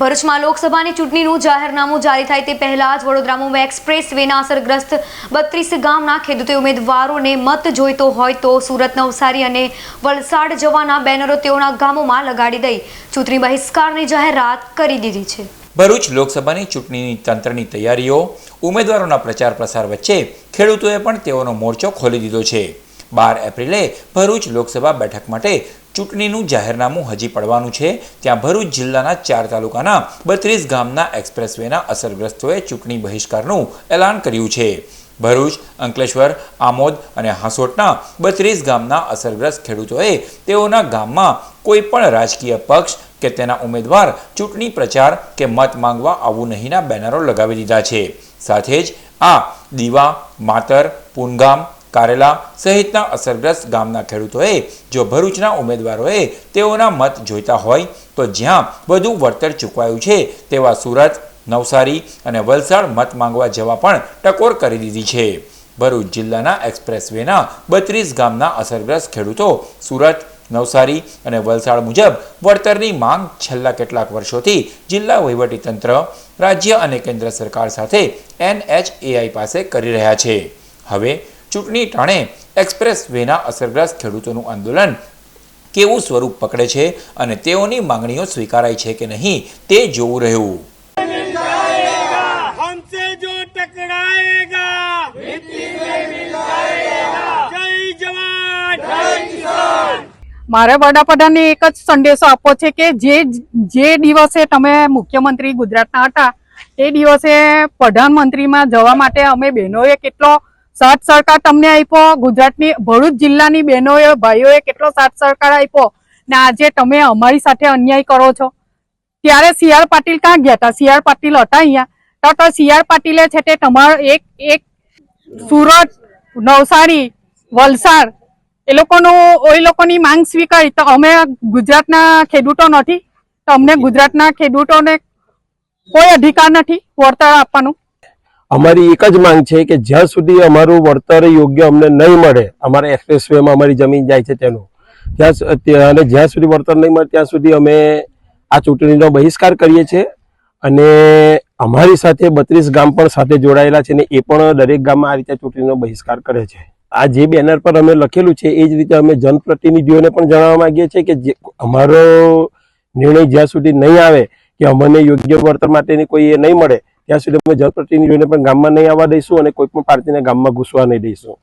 ભરૂચમાં લોકસભાની ચૂંટણીનું જાહેરનામું જારી થાય તે પહેલા જ વડોદરામાં એક્સપ્રેસ વેના અસરગ્રસ્ત બત્રીસ ગામના ખેડૂતો ઉમેદવારોને મત જોઈતો હોય તો સુરત, નવસારી અને વલસાડ જવાના બેનરો તેઓના ગામોમાં લગાડી દઈ ચૂંટણી બહિષ્કારની જાહેરાત કરી દીધી છે. ભરૂચ લોકસભાની ચૂંટણીની તંત્રની તૈયારીઓ, ઉમેદવારોના પ્રચાર પ્રસાર વચ્ચે ખેડૂતોએ પણ તેઓનો મોરચો ખોલી દીધો છે. બાર એપ્રિલે ભરૂચ લોકસભા બેઠક માટે ચૂંટણીનું જાહેરનામું હજી પડવાનું છે. ત્યાં ભરૂચ જિલ્લાના ચાર તાલુકાના બત્રીસ ગામના એક્સપ્રેસવેના અસરગ્રસ્તોએ ચૂંટણી બહિષ્કારનું એલાન કર્યું છે. ભરૂચ, અંકલેશ્વર, આમોદ અને હાંસોટના બત્રીસ ગામના અસરગ્રસ્ત ખેડૂતોએ તેઓના ગામમાં કોઈ પણ રાજકીય પક્ષ કે તેના ઉમેદવાર ચૂંટણી પ્રચાર કે મત માંગવા આવું નહીંના બેનરો લગાવી દીધા છે. સાથે જ આ દીવા, માતર, પૂનગામ કારેલા સહિતના અસરગ્રસ્ત ગામના ખેડૂતોએ જો ભરૂચના ઉમેદવારોએ તેઓના મત જોઈતા હોય તો જ્યાં વધુ વળતર ચૂકવાયું છે તેવા સુરત, નવસારી અને વલસાડ મત માંગવા જવા પણ ટકોર કરી દીધી છે. ભરૂચ જિલ્લાના એક્સપ્રેસવેના બત્રીસ ગામના અસરગ્રસ્ત ખેડૂતો સુરત, નવસારી અને વલસાડ મુજબ વળતરની માંગ છેલ્લા કેટલાક વર્ષોથી જિલ્લા વહીવટીતંત્ર, રાજ્ય અને કેન્દ્ર સરકાર સાથે એનએચએઆઈ પાસે કરી રહ્યા છે. હવે ચૂંટણી ટાણે એક્સપ્રેસ વેના અસરગ્રસ્ત ખેડૂતોનું આંદોલન કેવું સ્વરૂપ પકડે છે અને તેઓની માંગણીઓ સ્વીકારાય છે કે નહીં તે જોવું રહ્યું. મારે વડાપ્રધાનને એક જ સંદેશો આપવો છે કે જે જે દિવસે તમે મુખ્યમંત્રી ગુજરાતના હતા તે દિવસે પ્રધાનમંત્રીમાં જવા માટે અમે બહેનોએ કેટલો સાથ સહકાર તમને આપ્યો. ગુજરાતની ભરૂચ જિલ્લાની બહેનોએ, ભાઈઓએ કેટલો સાથ સહકાર આપ્યો? ને આજે તમે અમારી સાથે અન્યાય કરો છો. ત્યારે સી આર પાટીલ ક્યાં ગયા હતા સી આર પાટીલ હતા અહીંયા. તો તો સી આર પાટીલે છે તે તમારો એક એક સુરત, નવસારી, વલસાડ એ લોકોનું, એ લોકોની માંગ સ્વીકારી. તો અમે ગુજરાતના ખેડૂતો નથી. તો અમને ગુજરાતના ખેડૂતોને કોઈ અધિકાર નથી. વળતર આપવાનું. અમારી એક જ માંગ છે કે જ્યાં સુધી અમારું વળતર યોગ્ય અમને નહીં મળે, અમારા એક્સપ્રેસ વેમાં અમારી જમીન જાય છે તેનું, ત્યાં અને જ્યાં સુધી વળતર નહીં મળે ત્યાં સુધી અમે આ ચૂંટણીનો બહિષ્કાર કરીએ છીએ. અને અમારી સાથે બત્રીસ ગામ પણ સાથે જોડાયેલા છે ને એ પણ દરેક ગામમાં આ રીતે ચૂંટણીનો બહિષ્કાર કરે છે. આ જે બેનર પર અમે લખેલું છે એ જ રીતે અમે જનપ્રતિનિધિઓને પણ જણાવવા માંગીએ છીએ કે જે, અમારો નિર્ણય જ્યાં સુધી નહીં આવે કે અમને યોગ્ય વળતર માટેની કોઈ એ નહીં મળે ત્યાં સુધી અમે જનપ્રતિનિધિઓને પણ ગામમાં નહીં આવવા દઈશું અને કોઈ પણ પાર્ટીને ગામમાં ઘૂસવા નહીં દઈશું.